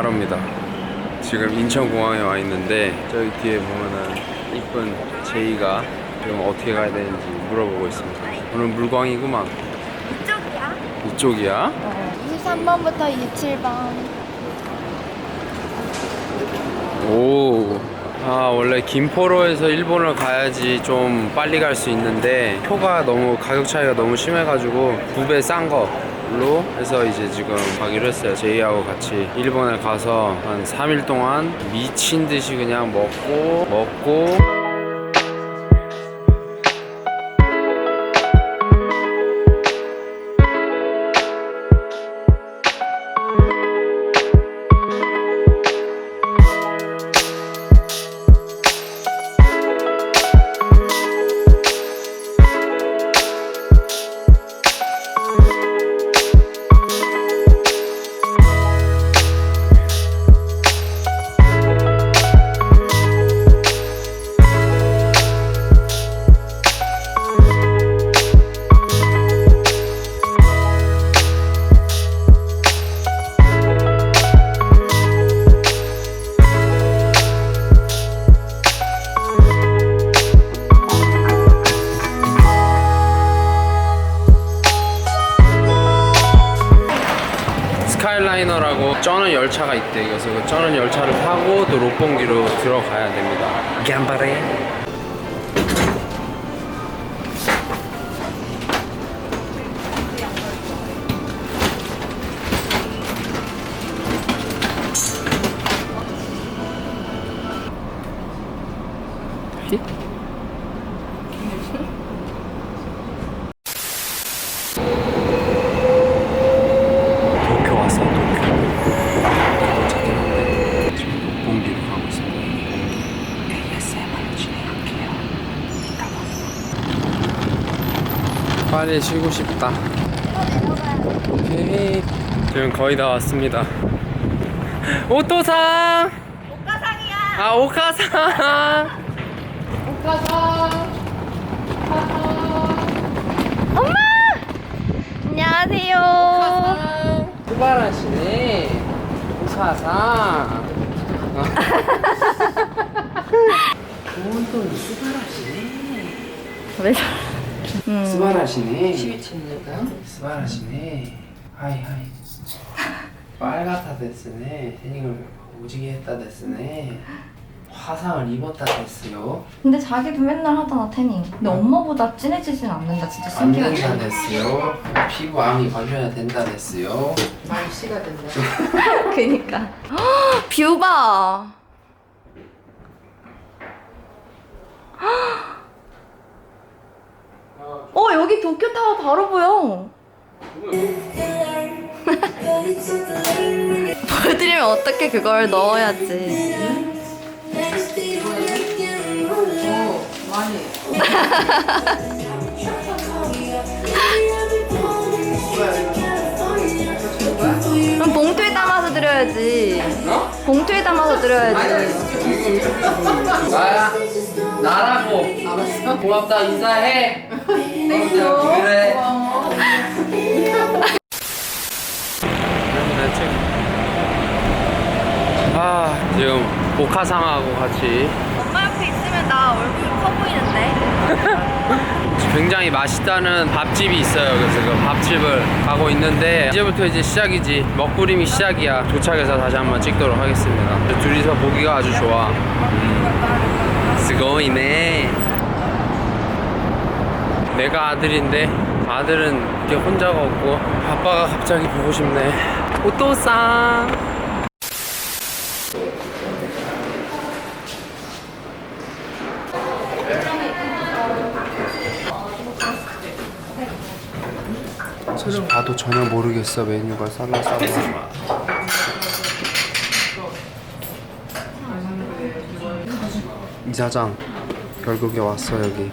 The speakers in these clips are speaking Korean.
까로입니다. 지금 인천공항에 와 있는데 저기 뒤에 보면은 이쁜 제이가 지금 어떻게 가야 되는지 물어보고 있습니다. 오늘 물광이구만. 이쪽이야? 이쪽이야? 어. 23번부터 27번. 오. 아, 원래 김포로에서 일본을 가야지 좀 빨리 갈 수 있는데 표가 너무 가격 차이가 너무 심해가지고 두 배 싼거 로 해서 이제 지금 가기로 했어요. 제이하고 같이 일본에 가서 한 3일 동안 미친 듯이 그냥 먹고 먹고 쩌는 열차가 있대. 그래서 그 쩌는 열차를 타고 또 롯봉기로 들어가야 됩니다. 갬바레. 도쿄 왔어 도쿄 도착했는데 지금 롯봉기로 가고 있습니다 ASMR을 진행할게요 이따 봐 빨리 쉬고 싶다. 오케이. 지금 거의 다 왔습니다. 오토상! 옷가상이야. 아 오카상! 엄마! 안녕하세요. 수발하시네. 오사상. 좋은 돈 수발하시네. 왜 저? 음. 스바라시네. 스바라시네. 하이 하이. 빨갛다 됐으네. 태닝을 오지게 했다 됐으네. 화상을 입었다 됐어요. 근데 자기도 맨날 하잖아 태닝. 근데 엄마보다 진해지진 않는다. 진짜 안 된다 신기하다. 됐어요. 피부암이 걸려야 된다 됐어요. 말씨가 됐네. 그니까. 헉, 뷰 봐. 여기 도쿄 타워 바로 보여. 보여드리면 어떻게 그걸 넣어야지. 오, 많이. 그럼 봉투에 담아서 드려야지. 봉투에 담아서 드려야지. 나야. 나라고. 알았어. 고맙다 인사해. 아 지금 오카상하고 같이 엄마 옆에 있으면 나 얼굴 커 보이는데. 굉장히 맛있다는 밥집이 있어요. 그래서 그 밥집을 가고 있는데 이제부터 이제 시작이지. 먹구름이 시작이야. 도착해서 다시 한번 찍도록 하겠습니다. 둘이서 보기가 아주 좋아. 음. 스고이네. 내가 아들인데 아들은 이렇게 혼자가 없고 아빠가 갑자기 보고 싶네. 사실 봐도 전혀 모르겠어 메뉴가 쌀라쌀라. 이사장 결국에 왔어 여기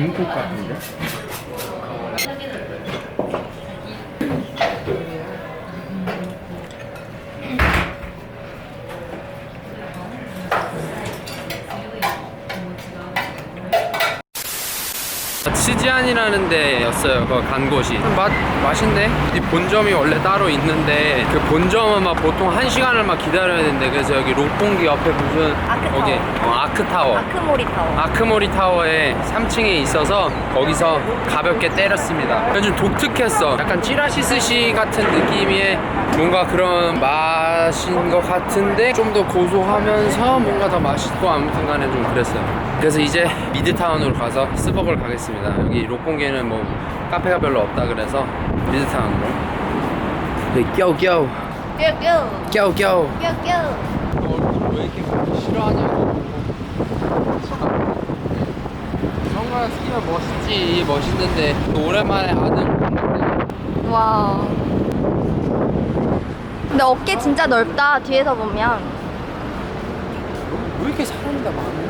중국 같은데? 치지안이라는 데 였어요. 그 간 곳이. 맛 맛있네. 이 본점이 원래 따로 있는데 그 본점은 막 보통 한 시간을 막 기다려야 되는데 그래서 여기 록봉기 옆에 무슨 아크타워. 거기 어, 아크타워. 아크모리 타워 아크모리 타워에 3층에 있어서 거기서 가볍게 때렸습니다. 그래서 좀 독특했어. 약간 찌라시 스시 같은 느낌의 뭔가 그런 맛 인 것 같은데 좀 더 고소하면서 뭔가 더 맛있고 아무튼 간에 좀 그랬어요. 그래서 이제 미드타운으로 가서 스벅을 가겠습니다. 여기 록봉계는 뭐 카페가 별로 없다 그래서 미드타운으로. 네, 껴우 껴우 뀨뀨 껴우 껴우. 뀨뀨 왜 이렇게 싫어하냐고. 선글라스 끼면 멋있지, 멋있는데 오랜만에 아들 보는데 와 근데 어깨 진짜 넓다 뒤에서 보면 왜 이렇게 사람이 다 많아?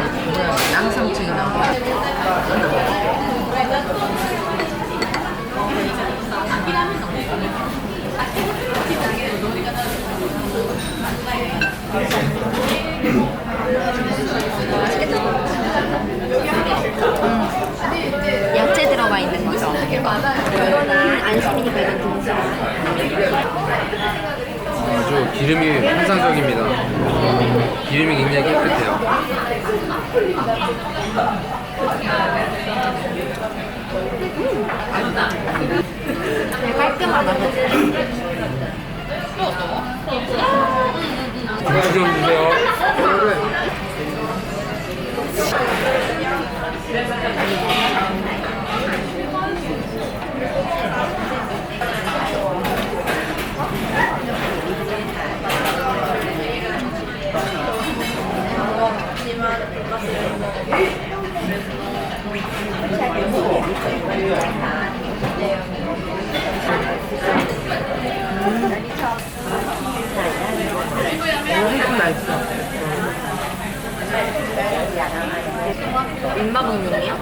양상추가 나와. 야채 들어가 있는 거죠 이거는 안심이니까 이건 등심 아주 기름이 환상적입니다. 기름이 굉장히 깨끗해요. 깔끔하다 김치 좀 주세요. 민마국용이요?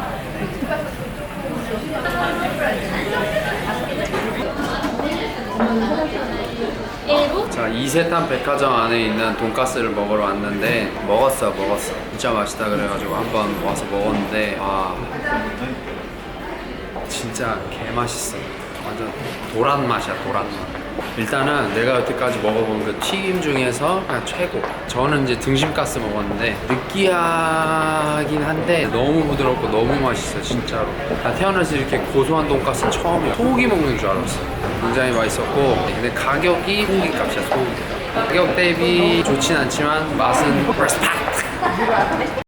자 이세탄 백화점 안에 있는 돈가스를 먹으러 왔는데 먹었어 먹었어. 진짜 맛있다 그래가지고 한번 와서 먹었는데 와 진짜 개 맛있어. 완전 도란 맛이야 도란 맛 일단은 내가 여태까지 먹어본 그 튀김 중에서 그냥 최고. 저는 이제 등심가스 먹었는데 느끼하긴 한데 너무 부드럽고 너무 맛있어 진짜로. 나 태어나서 이렇게 고소한 돈가스 처음이야. 소고기 먹는 줄 알았어. 굉장히 맛있었고. 근데 가격이 소고기 값이야 소고기. 가격 대비 좋진 않지만 맛은 레스펙트